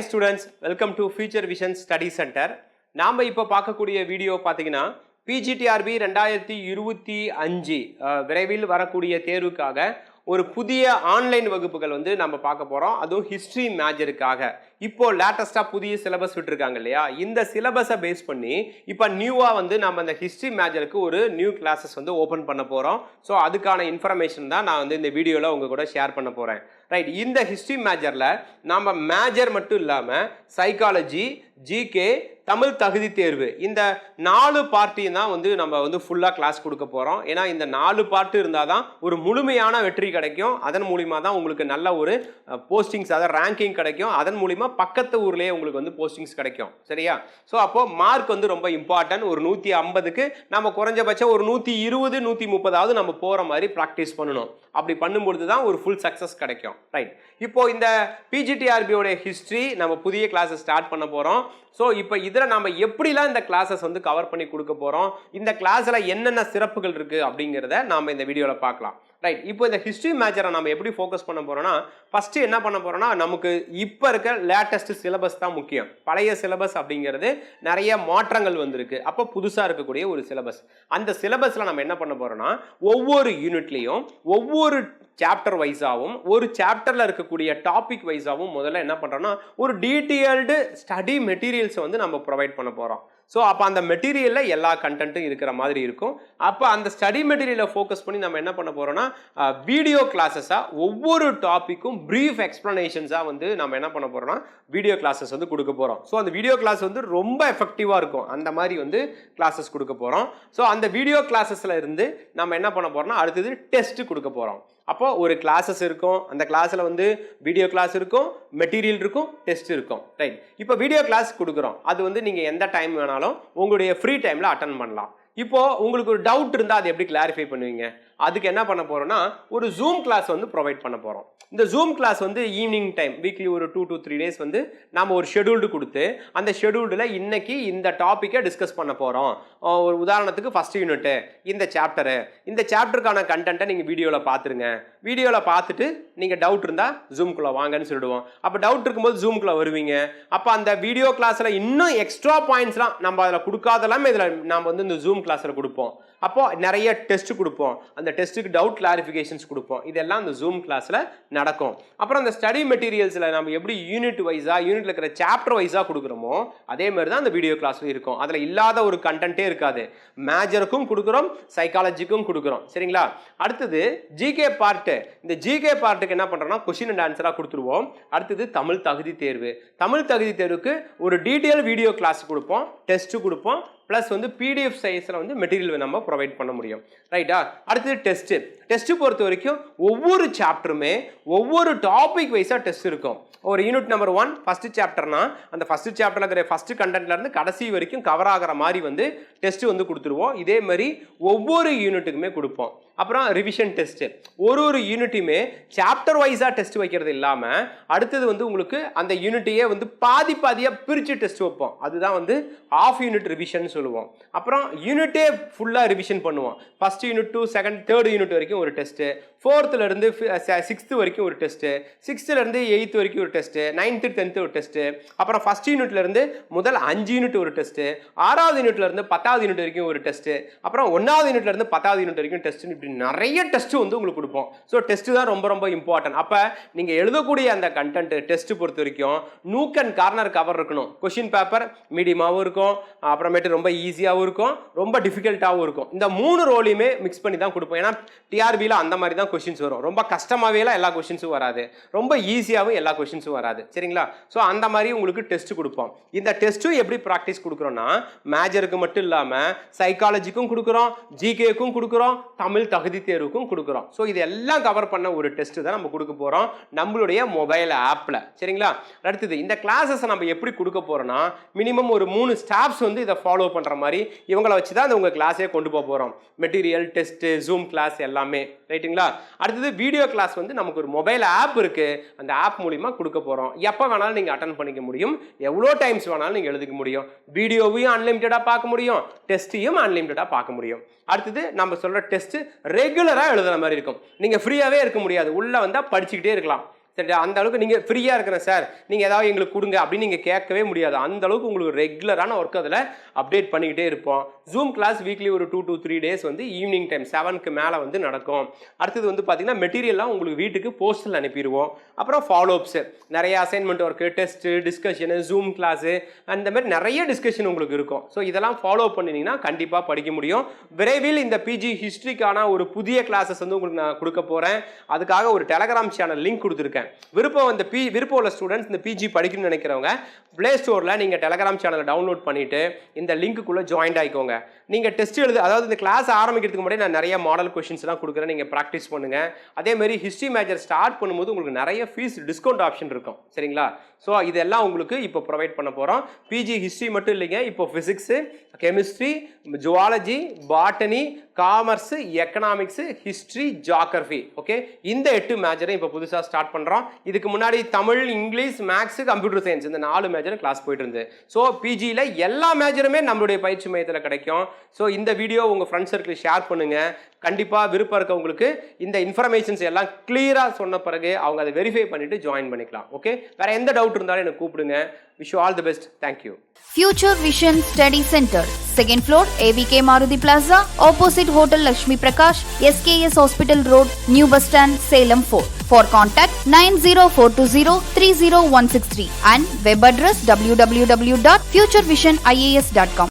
Hi students welcome to future vision study centre நாம் இப்போ பார்க்கக்கூடிய வீடியோ பார்த்தீங்கன்னா பிஜிடிஆர்பி ரெண்டாயிரத்தி இருபத்தி அஞ்சு விரைவில் வரக்கூடிய தேர்வுக்காக ஒரு புதிய ஆன்லைன் வகுப்புகள் வந்து நம்ம பார்க்க போகிறோம் அதுவும் ஹிஸ்ட்ரி மேஜருக்காக இப்போ லேட்டஸ்ட்டாக புதிய சிலபஸ் விட்டுருக்காங்க இல்லையா? இந்த சிலபஸை பேஸ் பண்ணி இப்போ நியூவாக வந்து நம்ம அந்த ஹிஸ்ட்ரி மேஜருக்கு ஒரு நியூ கிளாஸஸ் வந்து ஓப்பன் பண்ண போகிறோம் ஸோ அதுக்கான இன்ஃபர்மேஷன் தான் நான் வந்து இந்த வீடியோவில் உங்கள் கூட ஷேர் பண்ண போகிறேன் ரைட் இந்த ஹிஸ்ட்ரி மேஜரில் நம்ம மேஜர் மட்டும் இல்லாமல் சைக்காலஜி ஜிகே தமிழ் தகுதி தேர்வு இந்த நாலு பார்ட்டியும் தான் வந்து நம்ம வந்து ஃபுல்லாக கிளாஸ் கொடுக்க போகிறோம் ஏன்னா இந்த நாலு பார்ட்டு இருந்தால் தான் ஒரு முழுமையான வெற்றி கிடைக்கும். அதன் மூலிமா தான் உங்களுக்கு நல்ல ஒரு போஸ்டிங்ஸ் அதாவது ரேங்கிங் கிடைக்கும். அதன் மூலிமா பக்கத்து ஊர்லேயே உங்களுக்கு வந்து போஸ்டிங்ஸ் கிடைக்கும். சரியா? ஸோ அப்போது மார்க் வந்து ரொம்ப இம்பார்ட்டன்ட் ஒரு நூற்றி ஐம்பதுக்கு நம்ம குறைஞ்சபட்சம் ஒரு நூற்றி இருபது நூற்றி முப்பதாவது நம்ம போகிற மாதிரி ப்ராக்டிஸ் பண்ணணும். அப்படி பண்ணும்பொழுது தான் ஒரு ஃபுல் சக்ஸஸ் கிடைக்கும். ரைட் இப்போ இந்த பிஜிடிஆர்பியோட ஹிஸ்ட்ரி நம்ம புதிய கிளாஸை ஸ்டார்ட் பண்ண போகிறோம் ஸோ இப்போ இதில் நம்ம எப்படிலாம் இந்த கிளாஸஸ் வந்து கவர் பண்ணி கொடுக்க போகிறோம் இந்த கிளாஸில் என்னென்ன சிறப்புகள் இருக்குது அப்படிங்கிறத நாம் இந்த வீடியோவில் பார்க்கலாம். ரைட் இப்போ இந்த ஹிஸ்ட்ரி மேஜரை நம்ம எப்படி ஃபோக்கஸ் பண்ண போகிறோம்னா ஃபஸ்ட்டு என்ன பண்ண போகிறோம்னா நமக்கு இப்போ இருக்க லேட்டஸ்ட் சிலபஸ் தான் முக்கியம். பழைய சிலபஸ் அப்படிங்கிறது நிறைய மாற்றங்கள் வந்திருக்கு. அப்போ புதுசாக இருக்கக்கூடிய ஒரு சிலபஸ் அந்த சிலபஸில் நம்ம என்ன பண்ண போகிறோம்னா ஒவ்வொரு யூனிட்லேயும் ஒவ்வொரு சாப்டர் வைஸாகவும் ஒரு சாப்டரில் இருக்கக்கூடிய டாபிக் வைஸாகவும் முதல்ல என்ன பண்ணுறோன்னா ஒரு டீட்டெயில்டு ஸ்டடி மெட்டீரியல்ஸை வந்து நம்ம ப்ரொவைட் பண்ண போகிறோம் ஸோ அப்போ அந்த மெட்டீரியலில் எல்லா கண்டென்ட்டும் இருக்கிற மாதிரி இருக்கும். அப்போ அந்த ஸ்டடி மெட்டீரியலை ஃபோக்கஸ் பண்ணி நம்ம என்ன பண்ண போகிறோம்னா வீடியோ கிளாஸஸாக ஒவ்வொரு டாப்பிக்கும் ப்ரீஃப் எக்ஸ்ப்ளனேஷன்ஸாக வந்து நம்ம என்ன பண்ண போகிறோம்னா வீடியோ கிளாஸஸ் வந்து கொடுக்க போகிறோம் ஸோ அந்த வீடியோ கிளாஸ் வந்து ரொம்ப எஃபெக்டிவாக இருக்கும். அந்த மாதிரி வந்து கிளாஸஸ் கொடுக்க போகிறோம் ஸோ அந்த வீடியோ கிளாஸஸில் இருந்து நம்ம என்ன பண்ண போகிறோம்னா அடுத்தது டெஸ்ட் கொடுக்க போகிறோம் அப்போ ஒரு கிளாஸஸ் இருக்கும். அந்த கிளாஸில் வந்து வீடியோ கிளாஸ் இருக்கும் மெட்டீரியல் இருக்கும் டெஸ்ட் இருக்கும். ரைட் இப்போ வீடியோ கிளாஸ் கொடுக்குறோம். அது வந்து நீங்கள் எந்த டைம் வேணாலும் உங்களுடைய ஃப்ரீ டைமில் அட்டன் பண்ணலாம். இப்போ உங்களுக்கு ஒரு டவுட் இருந்தால் அதை எப்படி கிளாரிஃபை பண்ணுவீங்க? அதுக்கு என்ன பண்ண போகிறோம்னா ஒரு ஜூம் கிளாஸ் வந்து ப்ரொவைட் பண்ண போகிறோம் இந்த ஜூம் கிளாஸ் வந்து ஈவினிங் டைம் வீக்லி ஒரு டூ டூ த்ரீ டேஸ் வந்து நம்ம ஒரு ஷெடியூல்டு கொடுத்து அந்த ஷெடியூல்டில் இன்னைக்கு இந்த டாப்பிக்கை டிஸ்கஸ் பண்ண போகிறோம் ஒரு உதாரணத்துக்கு ஃபஸ்ட் யூனிட்டு இந்த சாப்டரு இந்த சாப்டருக்கான கண்டென்ட்டை நீங்கள் வீடியோவில் பார்த்துருங்க. வீடியோவில் பார்த்துட்டு நீங்கள் டவுட் இருந்தால் ஜூம்குள்ளே வாங்கன்னு சொல்லிடுவோம். அப்போ டவுட் இருக்கும்போது ஜூம்குள்ளே வருவீங்க. அப்போ அந்த வீடியோ கிளாஸில் இன்னும் எக்ஸ்ட்ரா பாயிண்ட்ஸ்லாம் நம்ம அதில் கொடுக்காதெல்லாம் இதில் நம்ம வந்து இந்த ஜூம் கிளாஸில் கொடுப்போம். அப்போ நிறைய டெஸ்ட் கொடுப்போம். அந்த டெஸ்ட்டுக்கு டவுட் கிளாரிஃபிகேஷன்ஸ் கொடுப்போம். இதெல்லாம் அந்த ஜூம் கிளாஸில் நடக்கும். அப்புறம் அந்த ஸ்டடி மெட்டீரியல்ஸில் நம்ம எப்படி யூனிட் வைஸாக யூனிட்ல இருக்கிற சாப்டர் வைஸாக கொடுக்குறோமோ அதே மாதிரி தான் அந்த வீடியோ கிளாஸில் இருக்கும். அதில் இல்லாத ஒரு கண்டென்ட்டே இருக்காது. மேஜருக்கும் கொடுக்குறோம் சைக்காலஜிக்கும் கொடுக்குறோம். சரிங்களா? அடுத்தது ஜிகே பார்ட்டு இந்த ஜிகே பார்ட்டுக்கு என்ன பண்ணுறோம்னா கொஷின் அண்ட் ஆன்சராக கொடுத்துருவோம். அடுத்தது தமிழ் தகுதி தேர்வு. தமிழ் தகுதி தேர்வுக்கு ஒரு டீட்டெயில் வீடியோ கிளாஸ் கொடுப்போம் டெஸ்ட்டு கொடுப்போம். ப்ளஸ் வந்து பிடிஎஃப் சைஸில் வந்து மெட்டீரியல் நம்ம ப்ரொவைட் பண்ண முடியும். ரைட்டா அடுத்தது டெஸ்ட்டு டெஸ்ட்டு பொறுத்த வரைக்கும் ஒவ்வொரு சாப்டருமே ஒவ்வொரு டாபிக் வைஸாக டெஸ்ட் இருக்கும். ஒரு யூனிட் நம்பர் ஒன் ஃபஸ்ட்டு சாப்டர்னா அந்த ஃபஸ்ட்டு சாப்டரில் இருக்கிற ஃபஸ்ட்டு கண்டென்ட்லேருந்து கடைசி வரைக்கும் கவர் ஆகிற மாதிரி வந்து டெஸ்ட் வந்து கொடுத்துருவோம். இதே மாதிரி ஒவ்வொரு யூனிட்டுக்குமே கொடுப்போம். அப்புறம் ரிவிஷன் டெஸ்ட்டு ஒரு ஒரு யூனிட்டுமே சாப்டர் வைஸாக டெஸ்ட் வைக்கிறது இல்லாமல் அடுத்தது வந்து உங்களுக்கு அந்த யூனிட்டையே வந்து பாதி பாதியாக பிரித்து டெஸ்ட் வைப்போம். அதுதான் வந்து ஆஃப் யூனிட் ரிவிஷன் சொல்லுவோம். அப்புறம் யூனிட்டே ஃபுல்லாக ரிவிஷன் பண்ணுவோம். First unit to second third unit வரைக்கும் ஒரு டெஸ்ட்டு ஃபோர்த்துலேருந்து சிக்ஸ்த்து வரைக்கும் ஒரு டெஸ்ட்டு சிக்ஸ்த்துலேருந்து எயித்து வரைக்கும் ஒரு டெஸ்ட்டு நைன்த்து டென்த்து ஒரு டெஸ்ட்டு அப்புறம் ஃபஸ்ட் யூனிட்லேருந்து முதல் அஞ்சு யூனிட் ஒரு டெஸ்ட்டு ஆறாவது யூனிட்லேருந்து பத்தாவது யூனிட் வரைக்கும் ஒரு டெஸ்ட்டு அப்புறம் ஒன்றாவது யூனிட்லேருந்து பத்தாவது யூனிட் வரைக்கும் டெஸ்ட்டு இப்படி நிறைய டெஸ்ட்டு வந்து உங்களுக்கு கொடுப்போம். ஸோ டெஸ்ட்டு தான் ரொம்ப ரொம்ப இம்பார்ட்டன்ட் அப்போ நீங்கள் எழுதக்கூடிய அந்த கண்டென்ட் டெஸ்ட்டு பொறுத்த வரைக்கும் நூக் அண்ட் கார்னர் கவர் இருக்கணும். கொஷின் பேப்பர் மீடியமாகவும் இருக்கும். அப்புறமேட்டு ரொம்ப ஈஸியாகவும் இருக்கும். ரொம்ப டிஃபிகல்ட்டாகவும் இருக்கும். இந்த மூணு ரோலையுமே மிக்ஸ் பண்ணி தான் கொடுப்போம். ஏன்னா டிஆர் டிஆர்பியில் அந்த மாதிரி தான் கொஷின்ஸ் வரும். ரொம்ப கஷ்டமாகவேலாம் எல்லா கொஷின்ஸும் வராது. ரொம்ப ஈஸியாகவும் எல்லா கொஷின்ஸும் வராது. சரிங்களா? ஸோ அந்த மாதிரி உங்களுக்கு டெஸ்ட் கொடுப்போம். இந்த டெஸ்ட்டும் எப்படி ப்ராக்டிஸ் கொடுக்குறோன்னா மேஜருக்கு மட்டும் இல்லாமல் சைக்காலஜிக்கும் கொடுக்குறோம் ஜிகேக்கும் கொடுக்குறோம் தமிழ் தகுதி தேர்வுக்கும் கொடுக்குறோம். ஸோ இது எல்லாம் கவர் பண்ண ஒரு டெஸ்ட் தான் நம்ம கொடுக்க போகிறோம் நம்மளுடைய மொபைல் ஆப்பில் சரிங்களா? அடுத்தது இந்த கிளாஸஸை நம்ம எப்படி கொடுக்க போகிறோன்னா மினிமம் ஒரு மூணு ஸ்டாப்ஸ் வந்து இதை ஃபாலோ பண்ணுற மாதிரி இவங்களை வச்சு தான் அந்த உங்கள் கிளாஸே கொண்டு போக போகிறோம் மெட்டீரியல் டெஸ்ட்டு ஜூம் கிளாஸ் எல்லாமே. ரைட்டுங்களா அடுத்தது வீடியோ கிளாஸ் வந்து நமக்கு ஒரு மொபைல் ஆப் இருக்குது அந்த ஆப் மூலிமா கொடுக்க போகிறோம் எப்போ வேணாலும் நீங்கள் அட்டன் பண்ணிக்க முடியும். எவ்வளோ டைம்ஸ் வேணாலும் நீங்கள் எழுதிக்க முடியும். வீடியோவையும் அன்லிமிட்டடாக பார்க்க முடியும். டெஸ்ட்டையும் அன்லிமிட்டடாக பார்க்க முடியும். அடுத்தது நம்ம சொல்கிற டெஸ்ட்டு ரெகுலராக எழுதுற மாதிரி இருக்கும். நீங்கள் ஃப்ரீயாகவே இருக்க முடியாது. உள்ளே வந்தால் படிச்சுக்கிட்டே இருக்கலாம். சரி அந்த அளவுக்கு நீங்கள் ஃப்ரீயாக இருக்கிறேன் சார் நீங்கள் ஏதாவது எங்களுக்கு கொடுங்க அப்படின்னு நீங்கள் கேட்கவே முடியாது. அந்த அளவுக்கு உங்களுக்கு ரெகுலரான ஒர்க் அதில் அப்டேட் பண்ணிக்கிட்டே இருப்போம். ஜூம் கிளாஸ் வீக்லி ஒரு டூ டூ த்ரீ டேஸ் வந்து ஈவினிங் டைம் செவனுக்கு மேலே வந்து நடக்கும். அடுத்தது வந்து பார்த்தீங்கன்னா மெட்டீரியல்லாம் உங்களுக்கு வீட்டுக்கு போஸ்டல் அனுப்பிடுவோம். அப்புறம் ஃபாலோஅப்ஸு நிறைய assignment work test discussion zoom class அந்த மாதிரி நிறைய டிஸ்கஷன் உங்களுக்கு இருக்கும். ஸோ இதெல்லாம் ஃபாலோ பண்ணினீங்கன்னா கண்டிப்பாக படிக்க முடியும். விரைவில் இந்த பிஜி ஹிஸ்ட்ரிக்கான ஒரு புதிய கிளாஸஸ் வந்து உங்களுக்கு நான் கொடுக்க போகிறேன் அதுக்காக ஒரு டெலகிராம் சேனல் லிங்க் கொடுத்துருக்கேன். விருப்பம் இந்த பி விருப்பம் உள்ள ஸ்டூடெண்ட்ஸ் இந்த பிஜி படிக்கணும்னு நினைக்கிறவங்க ப்ளே ஸ்டோரில் நீங்கள் டெலகிராம் சேனலை டவுன்லோட் பண்ணிவிட்டு இந்த லிங்க்குள்ளே ஜாயின் ஆகிக்கோங்க நீங்கள் டெஸ்ட் எழுது அதாவது இந்த கிளாஸ் ஆரம்பிக்கிறதுக்கு முன்னாடி நான் நிறைய மாடல் கொஷின்ஸ்லாம் கொடுக்குறேன். நீங்கள் ப்ராக்டிஸ் பண்ணுங்கள் அதேமாரி ஹிஸ்ட்ரி மேஜர் ஸ்டார்ட் பண்ணும்போது உங்களுக்கு நிறைய ஃபீஸ் டிஸ்கவுண்ட் ஆப்ஷன் இருக்கும். சரிங்களா? ஸோ இதெல்லாம் உங்களுக்கு இப்போ ப்ரொவைட் பண்ண போகிறோம் பிஜி ஹிஸ்ட்ரி மட்டும் இல்லைங்க. இப்போ physics chemistry zoology botany commerce economics history geography okay இந்த எட்டு மேஜரை இப்போ புதுசாக ஸ்டார்ட் பண்ணுறோம் இதுக்கு முன்னாடி Tamil English maths computer science இந்த நாலு மேஜரும் கிளாஸ் போயிட்டு இருந்து ஸோ பிஜியில் எல்லா மேஜருமே நம்மளுடைய பயிற்சி மையத்தில் கிடைக்கும். ஸோ இந்த வீடியோ உங்கள் ஃப்ரெண்ட்ஸ் சர்க்கிள் ஷேர் பண்ணுங்கள் கண்டிப்பாக விருப்பம் இருக்கவங்களுக்கு இந்த இன்ஃபர்மேஷன்ஸ் எல்லாம் கிளியராக சொன்ன பிறகு அவங்க அதை வெரிஃபை பண்ணிவிட்டு ஜாயின் பண்ணிக்கலாம். ஓகே வேறு எந்த டவுட் இருந்தாலும் எனக்கு கூப்பிடுங்க. Wish you all the best. Thank you. Future Vision Study Center, second floor, AVK Maruti Plaza, opposite Hotel Lakshmi Prakash, SKS Hospital Road, New Bus Stand, Salem 4. For contact 90420-30163 and web address www.futurevisionias.com.